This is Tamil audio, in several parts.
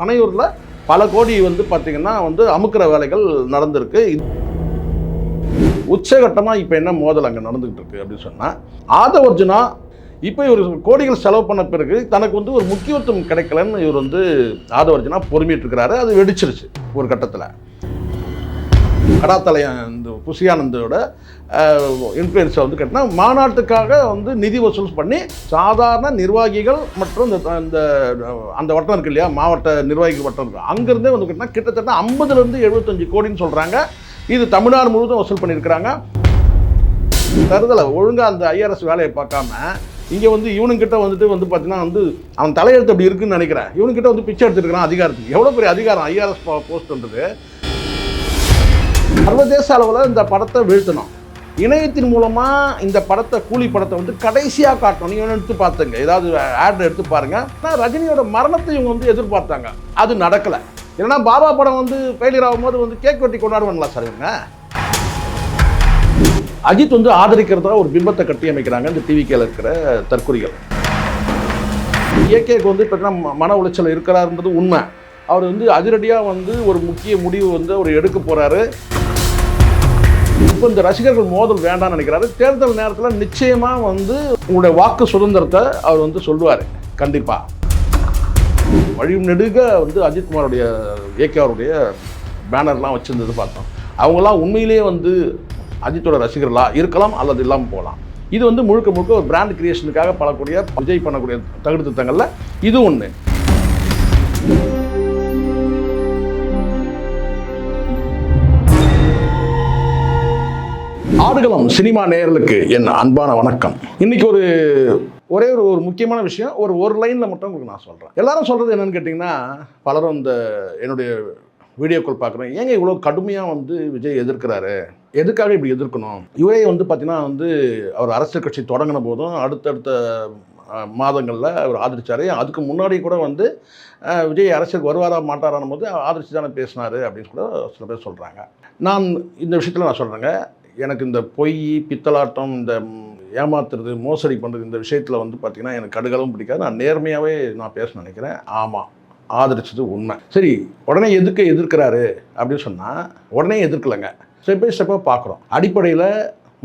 பனையூரில் பல கோடி வந்து பார்த்திங்கன்னா வந்து அமுக்கிற வேலைகள் நடந்திருக்கு. உச்சகட்டமாக இப்போ என்ன மோதல் அங்கே நடந்துகிட்டு இருக்கு அப்படின்னு சொன்னால் ஆதவர்ஜுனா இப்போ இவர் கோடிகள் செலவு பண்ண பிறகு தனக்கு வந்து ஒரு முக்கியத்துவம் கிடைக்கலன்னு இவர் வந்து ஆதவர்ஜுனா பொறுமையிட்டு இருக்கிறாரு. அது வெடிச்சிருச்சு ஒரு கட்டத்தில். கடாத்தலையன் இந்த புசியானந்தோட இன்ஃப்ளூயன்ஸை வந்து கட்டினா மாநாட்டுக்காக வந்து நிதி வசூல் பண்ணி சாதாரண நிர்வாகிகள் மற்றும் இந்த இந்த அந்த வட்டம் இருக்கு இல்லையா மாவட்ட நிர்வாகிகள் வட்டம் இருக்கு. அங்கேருந்தே வந்து கட்டினா கிட்டத்தட்ட ஐம்பதுலேருந்து எழுபத்தஞ்சு கோடின்னு சொல்கிறாங்க இது தமிழ்நாடு முழுவதும் வசூல் பண்ணியிருக்கிறாங்க. தருதலை ஒழுங்காக அந்த ஐஆர்எஸ் வேலையை பார்க்காம இங்கே வந்து இவனுங்கிட்ட வந்துட்டு வந்து பார்த்தீங்கன்னா வந்து அவன் தலையெழுத்து அப்படி இருக்குன்னு நினைக்கிறேன். இவனுக்கிட்ட வந்து பிச்சை எடுத்துருக்கிறான் அதிகாரத்துக்கு. எவ்வளோ பெரிய அதிகாரம் ஐஆர்எஸ் போஸ்ட்ன்றது சர்வதேச அளவில் இந்த படத்தை வீழ்த்தணும். இணையத்தின் மூலமாக இந்த படத்தை கூலி படத்தை வந்து கடைசியாக காட்டணும். நீங்கள் எடுத்து பார்த்துங்க. ஏதாவது ஆட் எடுத்து பாருங்கள் ஆனால் ரஜினியோட மரணத்தை இவங்க வந்து எதிர்பார்த்தாங்க. அது நடக்கலை. ஏன்னா பாபா படம் வந்து ஃபெயிலியர் ஆகும்போது வந்து கேக் வெட்டி கொண்டாடுவாங்களா சார் இவங்க? அஜித் வந்து ஆதரிக்கிறதா ஒரு பிம்பத்தை கட்டி அமைக்கிறாங்க இந்த டிவிக்கில் இருக்கிற தற்கொலைகள். இயற்கைக்கு வந்து பார்த்தீங்கன்னா மன உளைச்சல் இருக்கிறாருன்றது உண்மை. அவர் வந்து அதிரடியாக வந்து ஒரு முக்கிய முடிவு வந்து அவர் எடுக்க போகிறாரு இப்போ இந்த ரசிகர்கள் மோதல் வேண்டாம்னு நினைக்கிறாரு. தேர்தல் நேரத்தில் நிச்சயமாக வந்து உங்களுடைய வாக்கு சுதந்திரத்தை அவர் வந்து சொல்லுவார். கண்டிப்பாக வழியும் நெடுக வந்து அஜித்குமாருடைய ஏகேஆருடைய பேனர்லாம் வச்சுருந்தது பார்த்தோம். அவங்களாம் உண்மையிலேயே வந்து அஜித்தோட ரசிகர்களாக இருக்கலாம் அல்லது இல்லாமல் போகலாம். இது வந்து முழுக்க முழுக்க ஒரு பிராண்ட் கிரியேஷனுக்காக பலக்கூடிய விஜய் பண்ணக்கூடிய தகுதி திட்டங்களில் இது ஒன்று ஆடுகளம் சினிமா நேயர்களுக்கு என் அன்பான வணக்கம். இன்னைக்கு ஒரு ஒரே ஒரு ஒரு முக்கியமான விஷயம் ஒரு ஒரு லைனில் மட்டும் உங்களுக்கு நான் சொல்கிறேன் எல்லாரும் சொல்கிறது என்னென்னு கேட்டிங்கன்னா பலரும் இந்த என்னுடைய வீடியோக்கள் பார்க்குறேன். ஏங்க இவ்வளோ கடுமையாக வந்து விஜய் எதிர்க்கிறாரு? எதுக்காக இப்படி எதிர்க்கணும்? இவரே வந்து பார்த்தீங்கன்னா வந்து அவர் அரசியல் கட்சி தொடங்கின போதும் அடுத்தடுத்த மாதங்களில் அவர் ஆதரிச்சார். அதுக்கு முன்னாடி கூட வந்து விஜய் அரசியல் வருவாரா மாட்டாரான போது ஆதரிச்சு தானே பேசினார் அப்படின்னு கூட சில பேர் சொல்கிறாங்க நான் இந்த விஷயத்தில் நான் சொல்கிறேங்க எனக்கு இந்த பொய் பித்தலாட்டம் இந்த ஏமாத்துறது மோசடி பண்ணுறது இந்த விஷயத்தில் வந்து பார்த்திங்கன்னா எனக்கு கடுகளவும் பிடிக்காது. நான் நேர்மையாகவே நான் பேச நினைக்கிறேன். ஆமாம் ஆதரிச்சது உண்மை. சரி உடனே எதிர்க்க எதிர்க்கிறாரு அப்படின்னு சொன்னால் உடனே எதிர்க்கலைங்க. ஸ்டெப் பை ஸ்டெப்பாக பார்க்குறோம் அடிப்படையில்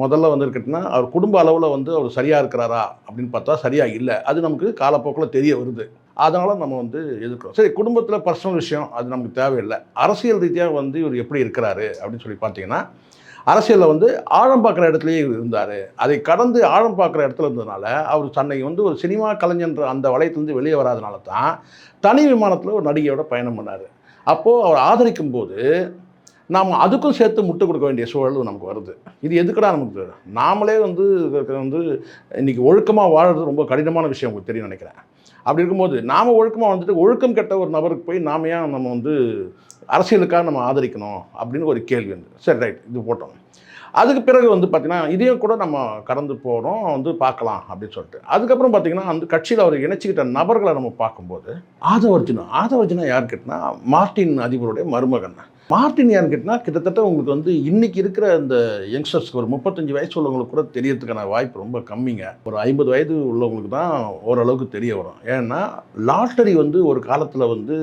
முதல்ல வந்துருக்கட்டுன்னா அவர் குடும்ப அளவில் வந்து அவர் சரியாக இருக்கிறாரா அப்படின்னு பார்த்தா சரியாக இல்லை. அது நமக்கு காலப்போக்கில் தெரிய வருது. அதனால் நம்ம வந்து எதிர்க்கிறோம். சரி குடும்பத்தில் பர்சனல் விஷயம் அது நமக்கு தேவையில்லை. அரசியல் ரீதியாக வந்து இவர் எப்படி இருக்கிறாரு அப்படின்னு சொல்லி பார்த்தீங்கன்னா அரசியலில் வந்து ஆழம் பார்க்குற இடத்துலயே இருந்தார். அதை கடந்து ஆழம் பார்க்குற இடத்துல இருந்ததுனால அவர் தன்னை வந்து ஒரு சினிமா கலைஞன்ற அந்த வளையத்துலேருந்து வெளியே வராதனால தான் தனி விமானத்தில் ஒரு நடிகையோட பயணம் பண்ணார். அப்போது அவர் ஆதரிக்கும் போது நாம் அதுக்கும் சேர்த்து முட்டு கொடுக்க வேண்டிய சூழல் நமக்கு வருது. இது எதுக்குடா நமக்கு? நாமளே வந்து வந்து இன்றைக்கி ஒழுக்கமாக வாழ்கிறது ரொம்ப கடினமான விஷயம் உங்களுக்கு தெரியும் நினைக்கிறேன். அப்படி இருக்கும்போது நாம் ஒழுக்கமாக வந்துட்டு ஒழுக்கம் கெட்ட ஒரு நபருக்கு போய் நாம ஏன் நம்ம வந்து அரசியலுக்காக நம்ம ஆதரிக்கணும் அப்படின்னு ஒரு கேள்வி வந்து சரி ரைட் இது போட்டோம். அதுக்கு பிறகு வந்து பார்த்திங்கன்னா இதையும் கூட நம்ம கடந்து போகிறோம் வந்து பார்க்கலாம் அப்படின்னு சொல்லிட்டு. அதுக்கப்புறம் பார்த்திங்கன்னா அந்த கட்சியில் அவர் இணைச்சிக்கிட்ட நபர்களை நம்ம பார்க்கும்போது ஆதவர்ஜுனா ஆதவர்ஜுனா யார் கேட்டினா மார்ட்டின் அதிபருடைய மருமகன். மார்ட்டின் யாருன்னு கேட்டினா கிட்டத்தட்ட உங்களுக்கு வந்து இன்னைக்கு இருக்கிற இந்த யங்ஸ்டர்ஸ்க்கு ஒரு முப்பத்தஞ்சு வயசு உள்ளவங்களுக்கு கூட தெரியறதுக்கான வாய்ப்பு ரொம்ப கம்மிங்க. ஒரு ஐம்பது வயது உள்ளவங்களுக்கு தான் ஓரளவுக்கு தெரிய வரும். ஏன்னா லாட்டரி வந்து ஒரு காலத்தில் வந்து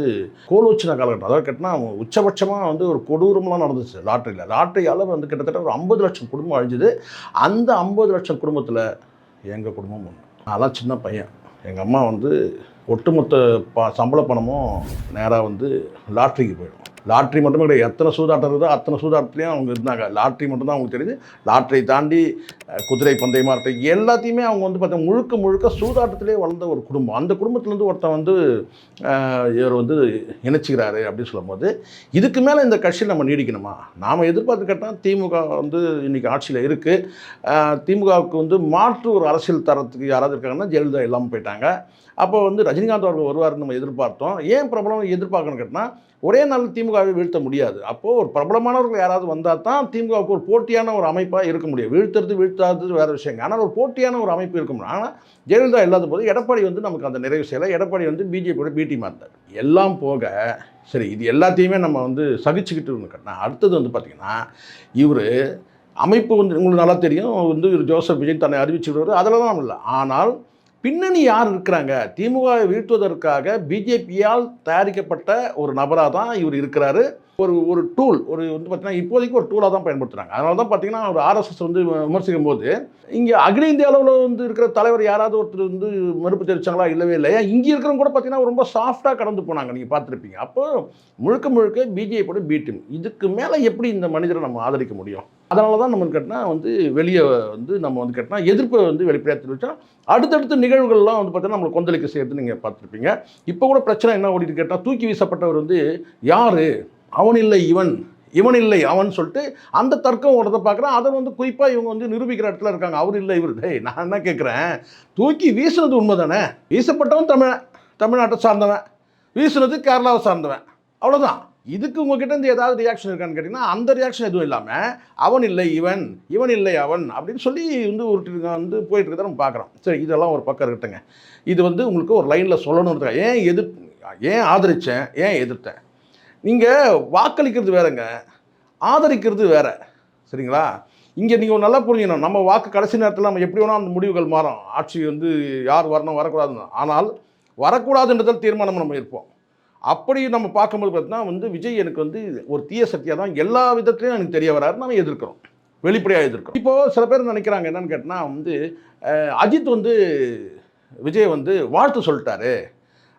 கோலோச்சின காலகட்டம். அதாவது கேட்டினா உச்சபட்சமாக வந்து ஒரு கொடூரம்லாம் நடந்துச்சு லாட்டரியில். லாட்டரியால் வந்து கிட்டத்தட்ட ஒரு ஐம்பது லட்சம் குடும்பம் அழிஞ்சுது. அந்த ஐம்பது லட்சம் குடும்பத்தில் எங்கள் குடும்பம் ஒன்று நான்லாம் சின்ன பையன். எங்கள் அம்மா வந்து ஒட்டுமொத்த ப சம்பள பணமும் நேராக வந்து லாட்ரிக்கு போயிடும். லாட்ரி மட்டுமே கிடையாது. எத்தனை சூதாட்டம் இருக்குதோ அத்தனை சூதாட்டத்துலேயும் அவங்க இருந்தாங்க. லாட்ரி மட்டும்தான் அவங்களுக்கு தெரியுது. லாட்ரியை தாண்டி குதிரை பந்தயமாக இருக்கட்டும் எல்லாத்தையுமே அவங்க வந்து பார்த்தா முழுக்க முழுக்க சூதாட்டத்திலே வளர்ந்த ஒரு குடும்பம். அந்த குடும்பத்துலேருந்து ஒருத்தன் வந்து இவர் வந்து இணைச்சிக்கிறாரு அப்படின்னு சொல்லும்போது இதுக்கு மேலே இந்த கட்சியில் நம்ம நீடிக்கணுமா? நாம் எதிர்பார்த்து கேட்டால் திமுக வந்து இன்றைக்கி ஆட்சியில் இருக்குது திமுகவுக்கு வந்து மாற்று ஒரு அரசியல் தரத்துக்கு யாராவது இருக்காங்கன்னா ஜெயலலிதா இல்லாமல் போயிட்டாங்க. அப்போ வந்து ரஜினிகாந்த் அவர்கள் வருவார்னு நம்ம எதிர்பார்த்தோம். ஏன் பிரபலம் எதிர்பார்க்கணும்னு கேட்டால் ஒரே நாள் திமுகவை வீழ்த்த முடியாது. அப்போது ஒரு பிரபலமானவர்கள் யாராவது வந்தால் தான் திமுகவுக்கு ஒரு போட்டியான ஒரு அமைப்பாக இருக்க முடியும். வீழ்த்துறது வீழ்த்தாதது வேறு விஷயங்க. ஆனால் ஒரு போட்டியான ஒரு அமைப்பு இருக்க முடியும். ஆனால் ஜெயலலிதா இல்லாத போது எடப்பாடி வந்து நமக்கு அந்த நிறைவு செய்யலை. எடப்பாடி வந்து பிஜேபியோட பிடி மாத்தார் எல்லாம் போக சரி இது எல்லாத்தையுமே நம்ம வந்து சகிச்சுக்கிட்டு இருக்கோம்னா அடுத்தது வந்து பார்த்திங்கன்னா இவர் அமைப்பு வந்து உங்களுக்கு நல்லா தெரியும். வந்து ஜோசப் விஜய் தன்னை அறிவிச்சுடுவார் அதில் தான் இல்லை. ஆனால் பின்னணி யார் இருக்கிறாங்க? திமுக வீழ்த்துவதற்காக பிஜேபியால் தயாரிக்கப்பட்ட ஒரு நபராக தான் இவர் இருக்கிறாரு. ஒரு ஒரு டூல் ஒரு வந்து பார்த்தீங்கன்னா இப்போதைக்கு ஒரு டூலாக தான் பயன்படுத்துகிறாங்க அதனால தான் பார்த்தீங்கன்னா ஒரு ஆர்எஸ்எஸ் வந்து விமர்சிக்கும் போது இங்கே அகில இந்திய அளவில் வந்து இருக்கிற தலைவர் யாராவது ஒருத்தர் வந்து மறுப்பு தெரிவிச்சாங்களா இல்லவே இல்லை இங்கே இருக்கிறவங்க கூட பார்த்தீங்கன்னா ரொம்ப சாஃப்டாக கடந்து போனாங்க. நீங்கள் பார்த்துருப்பீங்க. அப்போ முழுக்க முழுக்க பிஜேபியோட பி டீம் இதுக்கு மேலே எப்படி இந்த மனிதரை நம்ம ஆதரிக்க முடியும்? அதனால தான் நம்ம கேட்டினா வந்து வெளியே வந்து நம்ம வந்து கேட்டினா எதிர்ப்பை வந்து வெளிப்படையாக தெரிவித்தா அடுத்தடுத்த நிகழ்வுகள்லாம் வந்து பார்த்தீங்கன்னா நம்மளை கொந்தளிக்க செய்யறது நீங்கள் பார்த்துருப்பீங்க. இப்போ கூட பிரச்சனை என்ன ஓடிட்டு கேட்டால் தூக்கி வீசப்பட்டவர் வந்து யார்? அவன் இல்லை இவன். இவன் இல்லை அவன் சொல்லிட்டு அந்த தர்க்கம் ஓடுறத பார்க்குறேன். அதை வந்து குறிப்பாக இவங்க வந்து நிரூபிக்கிற இடத்துல இருக்காங்க. அவர் இல்லை இவர். டேய் நான் என்ன கேட்குறேன்? தூக்கி வீசுனது உண்மை தானே வீசப்பட்டவன் தமிழன் தமிழ்நாட்டை சார்ந்தவன். வீசுனது கேரளாவை சார்ந்தவன். அவ்வளோதான் இதுக்கு உங்ககிட்ட இருந்து ஏதாவது ரியாக்ஷன் இருக்கான்னு கேட்டிங்கன்னா அந்த ரியாக்ஷன் எதுவும் இல்லாமல் அவன் இல்லை இவன் இவன் இல்லை அவன் அப்படின்னு சொல்லி வந்து ஒரு வந்து போயிட்டு இருக்கிறத நம்ம பார்க்குறோம். சரி இதெல்லாம் ஒரு பக்கம் இருக்கட்டுங்க. இது வந்து உங்களுக்கு ஒரு லைனில் சொல்லணுன்றதுக்காக ஏன் எதிர் ஏன் ஆதரித்தேன் ஏன் எதிர்த்தேன்? நீங்கள் வாக்களிக்கிறது வேறங்க. ஆதரிக்கிறது வேற. சரிங்களா? இங்கே நீங்கள் நல்லா புரிஞ்சுக்கணும். நம்ம வாக்கு கடைசி நேரத்தில் நம்ம எப்படி வேணால் அந்த முடிவுகள் மாறும். ஆட்சி வந்து யார் வரணும் வரக்கூடாதுன்னு. ஆனால் வரக்கூடாதுன்றதால் தீர்மானம் நம்ம இருப்போம் அப்படி நம்ம பார்க்கும்போது பார்த்தீங்கன்னா வந்து விஜய் எனக்கு வந்து ஒரு தீய சக்தியாக தான் எல்லா விதத்துலையும் எனக்கு தெரிய வராரு நம்ம எதிர்க்கிறோம். வெளிப்படையாக எதிர்க்கிறோம். இப்போது சில பேர் நினைக்கிறாங்க என்னன்னு கேட்டால் வந்து அஜித் வந்து விஜய் வந்து வாழ்த்து சொல்லிட்டாரு.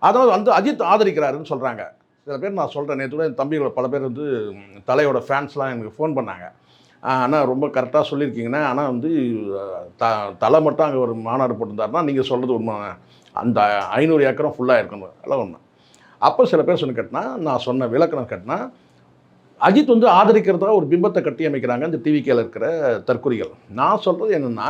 அதாவது வந்து அஜித் ஆதரிக்கிறாருன்னு சொல்கிறாங்க சில பேர் நான் சொல்கிறேன் நேற்று கூட என் தம்பிகளோட பல பேர் வந்து தலையோட ஃபேன்ஸ்லாம் எனக்கு ஃபோன் பண்ணாங்க. ஆனால் ரொம்ப கரெக்டாக சொல்லியிருக்கீங்கன்னா ஆனால் வந்து த தலை மட்டும் அங்கே ஒரு மாநாடு போட்டிருந்தாருன்னா நீங்கள் சொல்கிறது உண்மை அந்த ஐநூறு ஏக்கரும் ஃபுல்லாக இருக்கணும் எல்லாம் உண்மை அப்போ சில பேர் சொன்ன கட்டினா நான் சொன்ன விளக்கணம் கட்டினா அஜித் வந்து ஆதரிக்கிறதா ஒரு பிம்பத்தை கட்டி அமைக்கிறாங்க இந்த டிவிக்கில் இருக்கிற தற்குறிகள் நான் சொல்கிறது என்னென்னா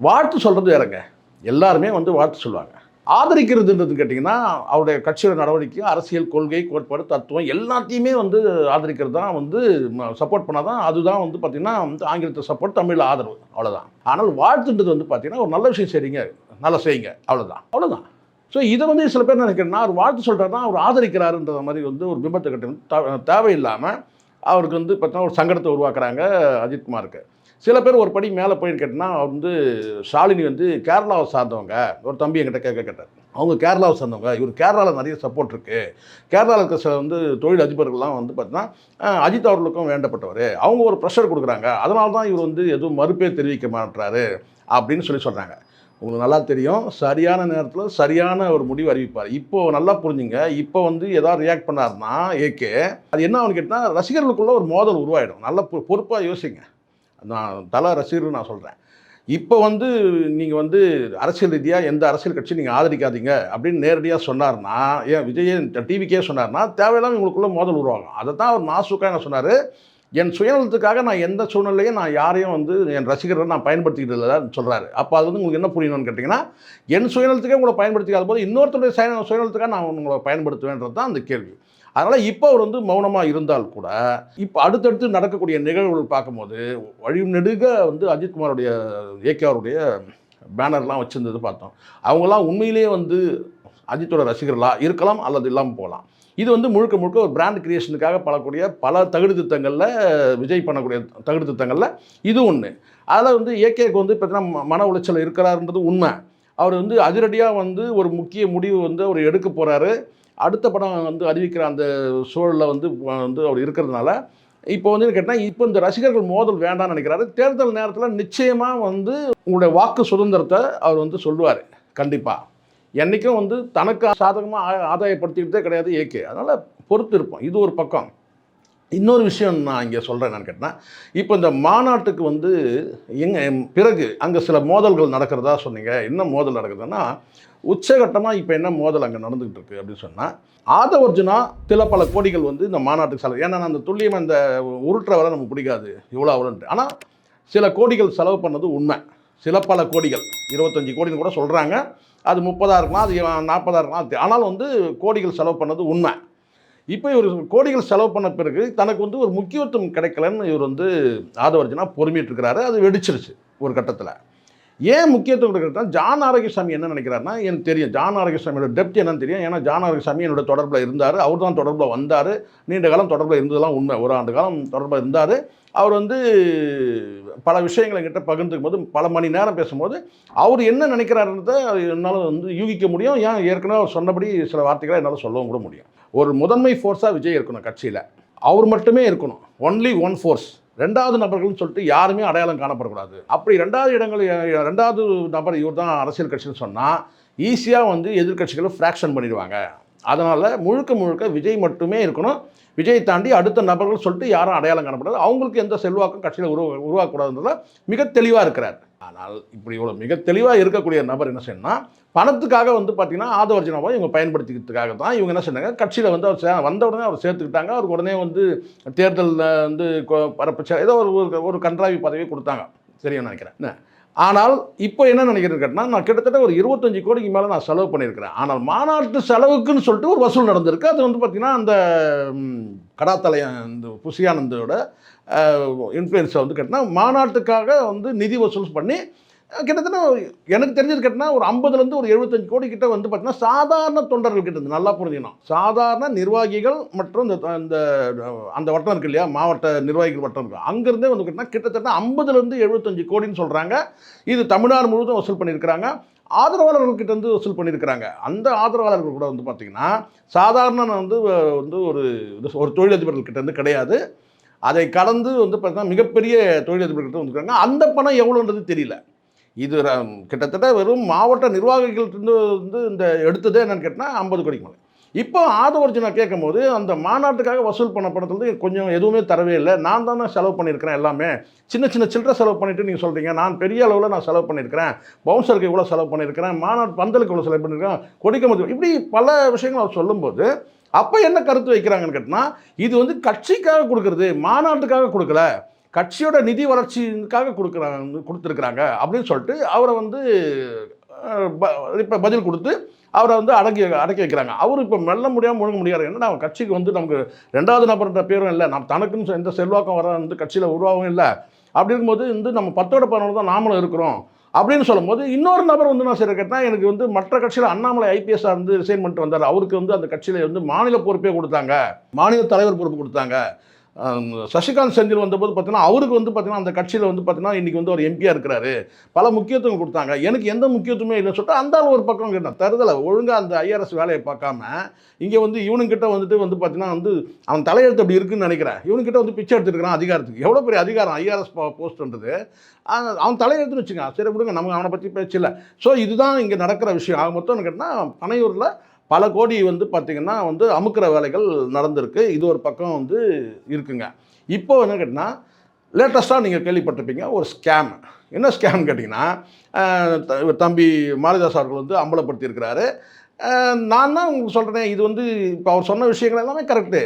வாழ்த்து சொல்கிறது வேறங்க. எல்லாருமே வந்து வாழ்த்து சொல்லுவாங்க. ஆதரிக்கிறதுன்றது கேட்டிங்கன்னா அவருடைய கட்சியோட நடவடிக்கை அரசியல் கொள்கை கோட்பாடு தத்துவம் எல்லாத்தையுமே வந்து ஆதரிக்கிறது தான் வந்து சப்போர்ட் பண்ணால் தான் அதுதான் வந்து பார்த்திங்கன்னா வந்து ஆங்கிலத்தை சப்போர்ட் தமிழில் ஆதரவு. அவ்வளோதான் ஆனால் வாழ்த்துன்றது வந்து பார்த்திங்கன்னா ஒரு நல்ல விஷயம் செய்றீங்க. நல்லா செய்யுங்க. அவ்வளோதான் அவ்வளோதான் ஸோ இதை வந்து சில பேர் நினைக்கிறேன்னா அவர் வாழ்த்து சொல்கிறாருன்னா அவர் ஆதரிக்கிறாருன்ற மாதிரி வந்து ஒரு பிம்பத்தை கட்டணும் தேவையில்லாமல் அவருக்கு வந்து பார்த்தீங்கன்னா ஒரு சங்கடத்தை உருவாக்குறாங்க அஜித்குமாருக்கு சில பேர் ஒரு படி மேலே போயின்னு அவர் வந்து ஷாலினி வந்து கேரளாவை சார்ந்தவங்க. ஒரு தம்பி என்கிட்ட கேட்க கேட்டார். அவங்க கேரளாவை சார்ந்தவங்க. இவர் கேரளாவில் நிறைய சப்போர்ட் இருக்குது கேரளாவில் இருக்க சில வந்து தொழில் அதிபர்கள்லாம் வந்து பார்த்தீங்கன்னா அஜித் அவர்களுக்கும் வேண்டப்பட்டவர். அவங்க ஒரு ப்ரெஷர் கொடுக்குறாங்க. அதனால தான் இவர் வந்து எதுவும் மறுப்பே தெரிவிக்க மாட்டுறாரு அப்படின்னு சொல்லி சொல்கிறாங்க உங்களுக்கு நல்லா தெரியும். சரியான நேரத்தில் சரியான ஒரு முடிவு அறிவிப்பார். இப்போ நல்லா புரிஞ்சுங்க. இப்போ வந்து ஏதாவது ரியாக்ட் பண்ணாருன்னா ஏகே அது என்ன ஆகும்னு கேட்டால் ரசிகர்களுக்குள்ள ஒரு மோதல் உருவாயிடும். நல்ல பொ- பொறுப்பாக யோசிங்க. நான் தல ரசிகர் நான் சொல்கிறேன் இப்போ வந்து நீங்கள் வந்து அரசியல் ரீதியாக எந்த அரசியல் கட்சி நீங்கள் ஆதரிக்காதீங்க அப்படின்னு நேரடியாக சொன்னார்னா ஏன் விஜயே டிவிக்கே சொன்னார்னா தேவையில்லாமல் உங்களுக்குள்ள மோதல் உருவாகும். அதை தான் அவர் நாசுக்கா என்ன சொன்னார். என் சுயநலத்துக்காக நான் எந்த சூழ்நிலையும் நான் யாரையும் வந்து என் ரசிகரை நான் பயன்படுத்திக்கிட்டு இல்லை சொல்கிறாரு அப்போ அது வந்து உங்களுக்கு என்ன புரியணும்னு கேட்டிங்கன்னா என் சுயநலத்துக்கே உங்களை பயன்படுத்திக்காத போது இன்னொருத்தருடைய சுய சுயநலத்துக்காக நான் உங்களை பயன்படுத்துவேன்றது தான் அந்த கேள்வி. அதனால் இப்போ அவர் வந்து மௌனமாக இருந்தால் கூட இப்போ அடுத்தடுத்து நடக்கக்கூடிய நிகழ்வுகள் பார்க்கும்போது வழி நெடுக வந்து அஜித்குமாருடைய ஏகே அவருடைய பேனர்லாம் வச்சுருந்தது பார்த்தோம். அவங்களாம் உண்மையிலேயே வந்து அஜித்தோட ரசிகர்களாக இருக்கலாம் அல்லது இல்லாமல் போகலாம். இது வந்து முழுக்க முழுக்க ஒரு பிராண்ட் கிரியேஷனுக்காக பலக்கூடிய பல தகுடு திட்டங்களில் விஜய் பண்ணக்கூடிய தகுடு திட்டங்களில் இது ஒன்று அதில் வந்து ஏகேக்கு வந்து பார்த்தீங்கன்னா மன உளைச்சல் இருக்கிறாருன்றது உண்மை. அவர் வந்து அதிரடியாக வந்து ஒரு முக்கிய முடிவு வந்து அவர் எடுக்க போகிறாரு அடுத்த படம் வந்து அறிவிக்கிற அந்த சூழலில் வந்து வந்து அவர் இருக்கிறதுனால இப்போ வந்து கேட்டால் இப்போ இந்த ரசிகர்கள் மோதல் வேண்டாம்னு நினைக்கிறாரு. தேர்தல் நேரத்தில் நிச்சயமாக வந்து உங்களுடைய வாக்கு சுதந்திரத்தை அவர் வந்து சொல்லுவார். கண்டிப்பாக என்றைக்கும் வந்து தனக்கு சாதகமாக ஆதாயப்படுத்திக்கிட்டே கிடையாது ஏகே அதனால் பொறுத்து இருப்போம். இது ஒரு பக்கம். இன்னொரு விஷயம் நான் இங்கே சொல்கிறேன் என்னன்னு கேட்டேன்னா இப்போ இந்த மாநாட்டுக்கு வந்து எங்கே பிறகு அங்கே சில மோதல்கள் நடக்கிறதா சொன்னீங்க. என்ன மோதல் நடக்குதுன்னா உச்சகட்டமாக இப்போ என்ன மோதல் அங்கே நடந்துகிட்டு இருக்கு அப்படின்னு சொன்னால் ஆதவர்ஜுனா சில பல கோடிகள் வந்து இந்த மாநாட்டுக்கு செலவு ஏன்னா அந்த துல்லியமாக இந்த உருட்டுற வரை நமக்கு பிடிக்காது இவ்வளோ அவ்வளோன்ட்டு ஆனால் சில கோடிகள் செலவு பண்ணது உண்மை. சில பல கோடிகள் இருபத்தஞ்சி கோடின்னு கூட சொல்கிறாங்க அது முப்பதாக இருக்கலாம் அது நாற்பதாக இருக்கலாம். அது ஆனாலும் வந்து கோடிகள் செலவு பண்ணது உண்மை. இப்போ இவர் கோடிகள் செலவு பண்ண பிறகு தனக்கு வந்து ஒரு முக்கியத்துவம் கிடைக்கலன்னு இவர் வந்து ஆதவர்ஜனா பொறுமிட்டு இருக்கிறாரு அது வெடிச்சிருச்சு ஒரு கட்டத்தில். ஏன் முக்கியத்துவம் கொடுக்குறதுனா ஜான் ஆரோக்கியசாமி என்ன நினைக்கிறாருன்னா எனக்கு தெரியும். ஜான் ஆரோக்கியசாமியோட டெப்த் என்னன்னு தெரியும். ஏன்னா ஜான் ஆரோக்கியசாமி என்னோட தொடர்பில் இருந்தார். அவர் தான் தொடர்பில் வந்தார். நீண்ட காலம் தொடர்பில் இருந்ததெல்லாம் உண்மை. ஒரு ஆண்டு காலம் தொடர்பில் இருந்தார். அவர் வந்து பல விஷயங்களை கிட்ட பகிர்ந்துக்கும் போது பல மணி நேரம் பேசும்போது அவர் என்ன நினைக்கிறாருன்றத என்னால் வந்து யூகிக்க முடியும். ஏன் ஏற்கனவே அவர் சொன்னபடி சில வார்த்தைகளை என்னால் சொல்லவும் கூட முடியும். ஒரு முதன்மை ஃபோர்ஸாக விஜய் இருக்கணும் கட்சியில். அவர் மட்டுமே இருக்கணும். ஒன்லி ஒன் ஃபோர்ஸ் ரெண்டாவது நபர்கள்னு சொல்லிட்டு யாருமே அடையாளம் காணப்படக்கூடாது. அப்படி ரெண்டாவது இடங்கள் ரெண்டாவது நபர் இவர் தான் அரசியல் கட்சின்னு சொன்னால் ஈஸியாக வந்து எதிர்க்கட்சிகளை ஃப்ராக்ஷன் பண்ணிடுவாங்க. அதனால் முழுக்க முழுக்க விஜய் மட்டுமே இருக்கணும். விஜய் தாண்டி அடுத்த நபர்கள் சொல்லிட்டு யாரும் அடையாளம் காணப்படாது. அவங்களுக்கு எந்த செல்வாக்கும் கட்சியில் உருவா உருவாக்கக்கூடாதுன்றதுல மிக தெளிவாக இருக்கிறார். ஆனால் இப்படி இவ்வளோ மிக தெளிவாக இருக்கக்கூடிய நபர் என்ன செய்யணும்னா பணத்துக்காக வந்து பார்த்தீங்கன்னா ஆதவர்ஜனாவை இவங்க பயன்படுத்திக்கிறதுக்காக தான் இவங்க என்ன சொன்னாங்க? கட்சியில் வந்து அவர் சே வந்த உடனே அவர் சேர்த்துக்கிட்டாங்க. அவருக்கு உடனே வந்து தேர்தலில் வந்து கொ- பரப்பு ஏதோ ஒரு ஒரு- கன்றாவி பதவி கொடுத்தாங்க. சரியா நினைக்கிறேன். ஆனால் இப்போ என்ன நினைக்கிறேன் கேட்டினா நான் கிட்டத்தட்ட ஒரு இருபத்தஞ்சு கோடிக்கு மேலே நான் செலவு பண்ணியிருக்கிறேன். ஆனால் மாநாட்டு செலவுக்குன்னு சொல்லிட்டு ஒரு வசூல் நடந்திருக்கு. அது வந்து பார்த்திங்கன்னா அந்த ம், இந்த புசியானந்தோட இன்ஃப்ளூயன்ஸை வந்து கேட்டினா மாநாட்டுக்காக வந்து நிதி வசூல் பண்ணி கிட்டத்தட்ட எனக்கு தெரிஞ்சது கேட்டால் ஒரு ஐம்பதுலேருந்து ஒரு எழுபத்தஞ்சு கோடி கிட்ட வந்து பார்த்தீங்கன்னா சாதாரண தொண்டர்கள் கிட்ட இருந்து நல்லா புரிஞ்சுக்கணும். சாதாரண நிர்வாகிகள் மற்றும் இந்த இந்த அந்த வட்டம் இருக்கு இல்லையா மாவட்ட நிர்வாகிகள் வட்டம் இருக்கு. அங்கேருந்தே வந்து கேட்டால் கிட்டத்தட்ட ஐம்பதுலேருந்து எழுபத்தஞ்சு கோடின்னு சொல்கிறாங்க இது தமிழ்நாடு முழுவதும் வசூல் பண்ணியிருக்கிறாங்க. ஆதரவாளர்கள்கிட்ட வந்து வசூல் பண்ணியிருக்கிறாங்க. அந்த ஆதரவாளர்கள் கூட வந்து பார்த்திங்கன்னா சாதாரண வந்து வந்து ஒரு ஒரு தொழிலதிபர்கள்கிட்ட வந்து கிடையாது. அதை கடந்து வந்து பார்த்தீங்கன்னா மிகப்பெரிய தொழிலதிபர்கள்கிட்ட வந்துருக்காங்க அந்த பணம் எவ்வளோன்றது தெரியல. இது கிட்டத்தட்ட வெறும் மாவட்ட நிர்வாகிகள்கிட்ட வந்து இந்த எடுத்ததே என்னன்னு கேட்டால் ஐம்பது கோடிக்கு மேலே இப்போ ஆதவர்ஜனா கேட்கும் போது அந்த மாநாட்டுக்காக வசூல் பண்ண பணத்துல கொஞ்சம் எதுவுமே தரவே இல்லை. நான் தானே செலவு பண்ணியிருக்கிறேன் எல்லாமே. சின்ன சின்ன சில்லற செலவு பண்ணிட்டு நீங்கள் சொல்கிறீங்க நான் பெரிய அளவில் நான் செலவு பண்ணியிருக்கிறேன். பவுன்சருக்கு இவ்வளோ செலவு பண்ணியிருக்கிறேன். மாநாட்டு பந்தலுக்கு இவ்வளோ செலவு பண்ணியிருக்கேன் முடியும் இப்படி பல விஷயங்கள் அவர் சொல்லும்போது அப்போ என்ன கருத்து வைக்கிறாங்கன்னு கேட்டால் இது வந்து கட்சிக்காக கொடுக்குறது மாநாட்டுக்காக கொடுக்கல. கட்சியோட நிதி வளர்ச்சிக்காக கொடுக்குறாங்க கொடுத்துருக்குறாங்க அப்படின்னு சொல்லிட்டு அவரை வந்து இப்போ பதில் கொடுத்து அவரை வந்து அடக்கி அடக்கி வைக்கிறாங்க. அவர் இப்போ மெல்ல முடியாமல் முழுங்க முடியாது. ஏன்னா நம்ம கட்சிக்கு வந்து நமக்கு ரெண்டாவது நபர்ன்ற பேரும் இல்லை. நம்ம தனக்குன்னு எந்த செல்வாக்கம் வர வந்து கட்சியில் உருவாகவும் இல்லை. அப்படி இருக்கும்போது வந்து நம்ம பத்தோட பதினொன்று தான் நாமளும் இருக்கிறோம் அப்படின்னு சொல்லும்போது இன்னொரு நபர் வந்து நான் சரி கேட்டால் எனக்கு வந்து மற்ற கட்சியில் அண்ணாமலை ஐபிஎஸ்ஆர் வந்து ரிசைன் பண்ணிட்டு வந்தார். அவருக்கு வந்து அந்த கட்சியில் வந்து மாநில பொறுப்பே கொடுத்தாங்க. மாநில தலைவர் பொறுப்பு கொடுத்தாங்க. சசிகாந்த் செந்தில் வந்தபோது பார்த்தீங்கன்னா அவருக்கு வந்து பார்த்தீங்கன்னா அந்த கட்சியில் வந்து பார்த்தீங்கன்னா இன்றைக்கி வந்து ஒரு எம்பியாக இருக்கிறாரு. பல முக்கியத்துவம் கொடுத்தாங்க. எனக்கு எந்த முக்கியத்துவமே இல்லைன்னு சொல்லிட்டு அந்த ஒரு பக்கம் கேட்டேன் தருதலை ஒழுங்காக அந்த ஐஆர்எஸ் வேலையை பார்க்காம இங்கே வந்து இவனுங்கிட்ட வந்துட்டு வந்து பார்த்தீங்கன்னா வந்து அவன் தலையெழுத்து அப்படி இருக்குன்னு நினைக்கிறேன். இவனுக்கிட்ட வந்து பிச்சை எடுத்துருக்கிறான் அதிகாரத்துக்கு. எவ்வளோ பெரிய அதிகாரம் ஐஆர்எஸ் போஸ்ட்ன்றது அவன் தலையெழுத்துன்னு வச்சுங்க சரி விடுங்க. நம்ம அவனை பற்றி பேச்சு இல்லை. ஸோ இதுதான் இங்கே நடக்கிற விஷயம். ஆக மொத்தம் கேட்டால் பனையூரில் பல கோடி வந்து பார்த்திங்கன்னா வந்து அமுக்கிற வேலைகள் நடந்திருக்கு. இது ஒரு பக்கம் வந்து இருக்குங்க. இப்போ என்ன கேட்டிங்கன்னா லேட்டஸ்ட்டாக நீங்கள் கேள்விப்பட்டிருப்பீங்க ஒரு ஸ்கேம் என்ன ஸ்கேம்னு கேட்டிங்கன்னா த- தம்பி மாரிதாஸ் அவர்கள் வந்து அம்பலப்படுத்தியிருக்கிறாரு. நான் தான் உங்களுக்கு சொல்கிறேன் இது வந்து இப்போ அவர் சொன்ன விஷயங்கள் எல்லாமே கரெக்டு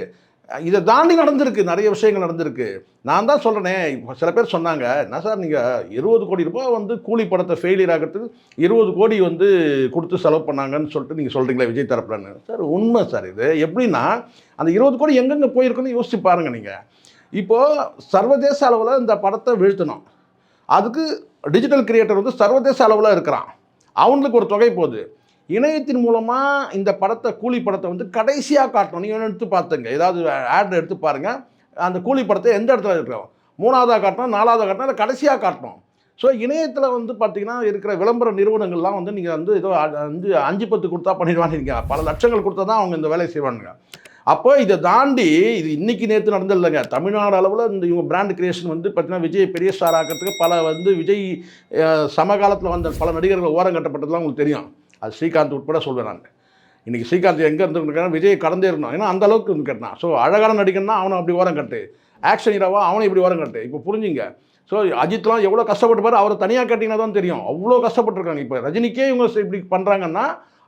இதை தாண்டி நடந்திருக்கு நிறைய விஷயங்கள் நடந்திருக்கு. நான் தான் சொல்கிறேனே சில பேர் சொன்னாங்க என்ன சார் நீங்கள் இருபது கோடி ரூபாய் வந்து கூலி படத்தை ஃபெயிலியர் ஆகிறதுக்கு இருபது கோடி வந்து கொடுத்து செலவு பண்ணாங்கன்னு சொல்லிட்டு நீங்கள் சொல்கிறீங்களா விஜய் தரப்புலன்னு. சார் உண்மை சார் இது. எப்படின்னா அந்த இருபது கோடி எங்கெங்கே போயிருக்குன்னு யோசிச்சு பாருங்கள் நீங்கள் இப்போது சர்வதேச அளவில் இந்த படத்தை வீழ்த்தணும். அதுக்கு டிஜிட்டல் கிரியேட்டர் வந்து சர்வதேச அளவில் இருக்கிறான். அவனுக்கு ஒரு தொகை போகுது. இணையத்தின் மூலமாக இந்த படத்தை கூலி படத்தை வந்து கடைசியாக காட்டணும். நீங்கள் எடுத்து பார்த்துங்க. ஏதாவது ஆட் எடுத்து பாருங்கள் அந்த கூலி படத்தை எந்த இடத்துல இருக்கிறோம் மூணாவதாக காட்டணும் நாலாவதாக காட்டணும் இல்லை கடைசியாக காட்டணும். ஸோ இணையத்தில் வந்து பார்த்தீங்கன்னா இருக்கிற விளம்பர நிறுவனங்கள்லாம் வந்து நீங்கள் வந்து ஏதோ அ- அஞ்சு பத்து கொடுத்தா பண்ணிடுவான்னு இருக்கீங்க பல லட்சங்கள் கொடுத்தா தான் அவங்க இந்த வேலையை செய்வானுங்க. அப்போ இதை தாண்டி இது இன்றைக்கி நேற்று நடந்ததில்லைங்க தமிழ்நாடு அளவில் இந்த இவங்க பிராண்ட் கிரியேஷன் வந்து பார்த்தீங்கன்னா விஜய் பெரிய ஸ்டார் ஆக்கிறதுக்கு பல வந்து விஜய் சமகாலத்தில் வந்த பல நடிகர்கள் ஓரம் கட்டப்பட்டதுலாம் உங்களுக்கு தெரியும். அது ஸ்ரீகாந்த் உட்பட சொல்வேன் நான். இன்றைக்கி ஸ்ரீகாந்த் எங்கே இருந்துருக்காங்க விஜய் கடந்தே இருந்தோம் ஏன்னா அந்த அளவுக்கு இருந்து ஸோ அழகான நடிகன்னா அவனை அப்படி ஓரம் கட்டு. ஆக்ஷன் ஹீரோவா அவனை இப்படி ஓரம் கட்டு. இப்போ புரிஞ்சுங்க. ஸோ அஜித்லாம் எவ்வளோ கஷ்டப்பட்டுப்பார் அவரை தனியாக கட்டிங்கன்னா தான் தெரியும். அவ்வளோ கஷ்டப்பட்டுருக்காங்க. இப்போ ரஜினிக்கே இவங்க இப்படி பண்ணுறாங்கன்னா